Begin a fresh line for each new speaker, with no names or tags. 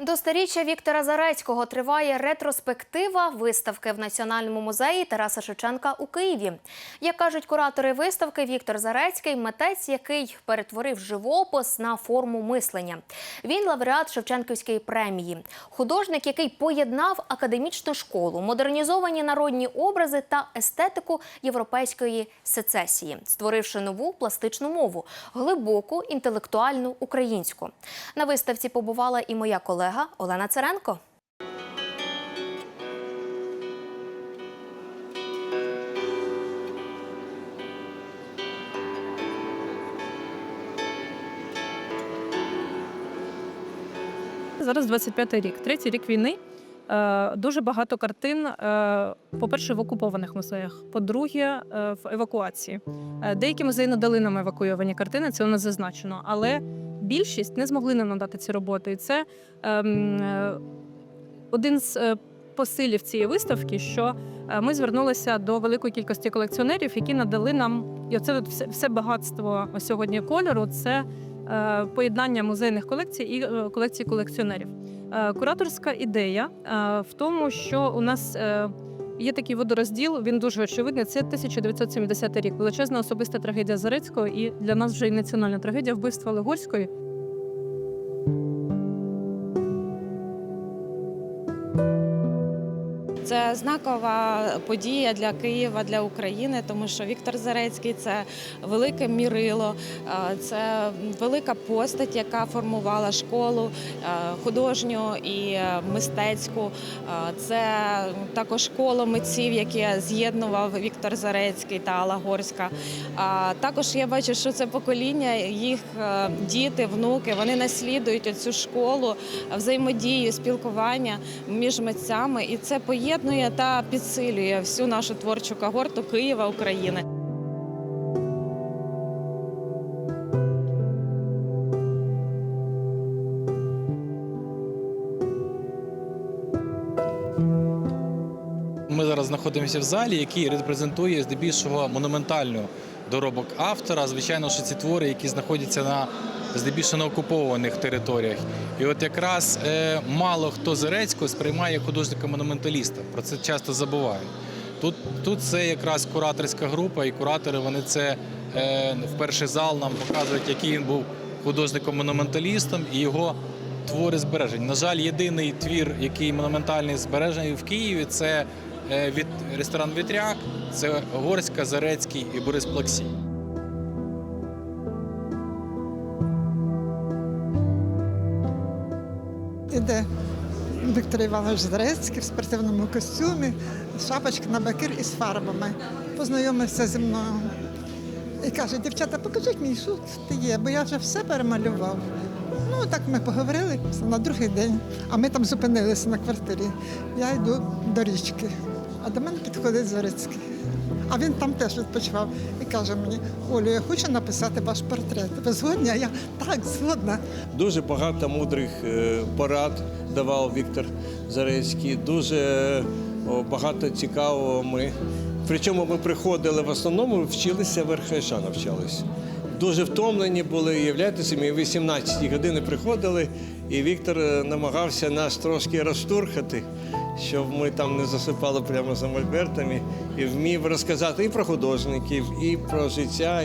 До сторіччя Віктора Зарецького триває ретроспектива виставки в Національному музеї Тараса Шевченка у Києві. Як кажуть куратори виставки, Віктор Зарецький митець, який перетворив живопис на форму мислення. Він лауреат Шевченківської премії, художник, який поєднав академічну школу, модернізовані народні образи та естетику європейської сецесії, створивши нову пластичну мову, глибоку інтелектуальну українську. На виставці побувала і моя колега Олена Царенко.
Зараз 25-й рік, третій рік війни. Е, Дуже багато картин. е, По-перше, в окупованих музеях, по-друге, е, в евакуації. Деякі музеї надали нам евакуйовані картини, це у нас зазначено. Але більшість не змогли нам надати ці роботи. І це ем, е, один з е, посилів цієї виставки, що е, ми звернулися до великої кількості колекціонерів, які надали нам і оце все, все багатство сьогодні кольору. Це е, поєднання музейних колекцій і е, колекцій колекціонерів. Е, Кураторська ідея е, в тому, що у нас е, є такий водорозділ, він дуже очевидний. Це 1970 рік. Величезна особиста трагедія Зарецького, і для нас вже і національна трагедія вбивства Легорської.
Це знакова подія для Києва, для України, тому що Віктор Зарецький це велике мірило, е, це велика постать, яка формувала школу е, художню і мистецьку. Е, Це також коло митців, яке з'єднував Віктор Зарецький та Алла Горська. Також я бачу, що це покоління, їх діти, внуки, вони наслідують цю школу, взаємодію, спілкування між митцями, і це поєднує та підсилює всю нашу творчу когорту Києва, України.
Ми зараз знаходимося в залі, який репрезентує здебільшого монументальну доробок автора. Звичайно, що ці твори, які знаходяться на здебільшого на окупованих територіях. І от якраз е, мало хто Зарецького сприймає художника-монументаліста. Про це часто забувають. Тут, тут це якраз кураторська група, і куратори вони це е, в перший зал нам показують, який він був художником-монументалістом і його твори збережені. На жаль, єдиний твір, який монументальний збережений в Києві, це е, від ресторан Вітряк, це Горська, Зарецький і Борис Плаксій.
Іде Віктор Іванович Зарецький в спортивному костюмі, шапочка на бакир із фарбами. Познайомився зі мною. І каже, дівчата, покажіть що тут є, бо я вже все перемалював. Ну, так ми поговорили на другий день, а ми там зупинилися на квартирі. Я йду до річки, а до мене підходить Зарецький. А він там теж відпочивав і каже мені, Олю, я хочу написати ваш портрет. Ви згодні? Я так згодна.
Дуже багато мудрих е, порад давав Віктор Зарецький. Дуже багато цікавого ми. Причому ми приходили в основному, вчилися верхайша навчалися. Дуже втомлені були, являєте собі, 18 години приходили, і Віктор е, намагався нас трошки розштурхати, щоб ми там не засипали прямо за мольбертами, і вмів розказати і про художників, і про життя.